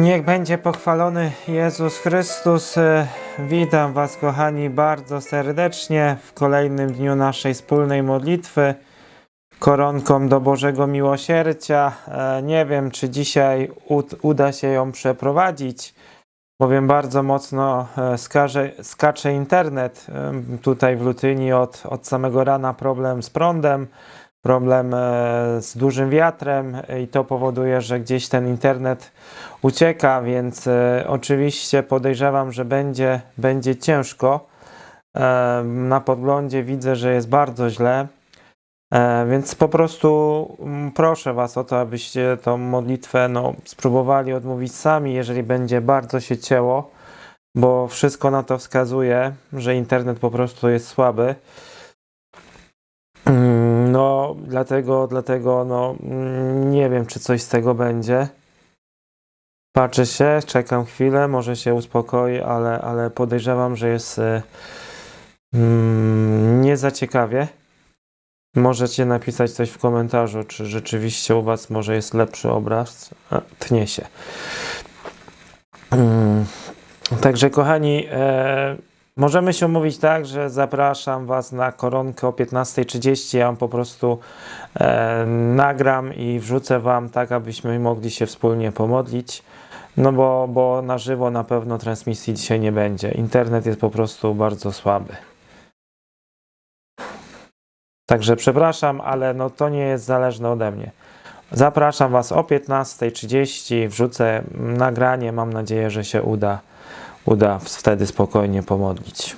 Niech będzie pochwalony Jezus Chrystus. E, Witam Was, kochani, bardzo serdecznie w kolejnym dniu naszej wspólnej modlitwy. Koronką do Bożego Miłosierdzia. E, Nie wiem, czy dzisiaj ud- uda się ją przeprowadzić, bowiem bardzo mocno e, skaże, skacze internet. Tutaj w Lutyni od, od samego rana problem z prądem problem z dużym wiatrem i to powoduje, że gdzieś ten internet ucieka, więc e, oczywiście podejrzewam, że będzie, będzie ciężko. E, Na podglądzie widzę, że jest bardzo źle, E, więc po prostu proszę Was o to, abyście tą modlitwę no, spróbowali odmówić sami, jeżeli będzie bardzo się cięło, bo wszystko na to wskazuje, że internet po prostu jest słaby. No, dlatego, dlatego, no, mm, nie wiem, czy coś z tego będzie. Patrzę się, czekam chwilę, może się uspokoi, ale, ale podejrzewam, że jest e, mm, nie za ciekawie. Możecie napisać coś w komentarzu, czy rzeczywiście u Was może jest lepszy obraz. A, tnie się. Mm, Także, kochani, e, Możemy się umówić tak, że zapraszam Was na koronkę o 15.30. Ja po prostu e, nagram i wrzucę Wam tak, abyśmy mogli się wspólnie pomodlić. No bo, bo na żywo na pewno transmisji dzisiaj nie będzie. Internet jest po prostu bardzo słaby. Także przepraszam, ale no to nie jest zależne ode mnie. Zapraszam Was o 15.30. Wrzucę nagranie. Mam nadzieję, że się uda uda wtedy spokojnie pomodlić.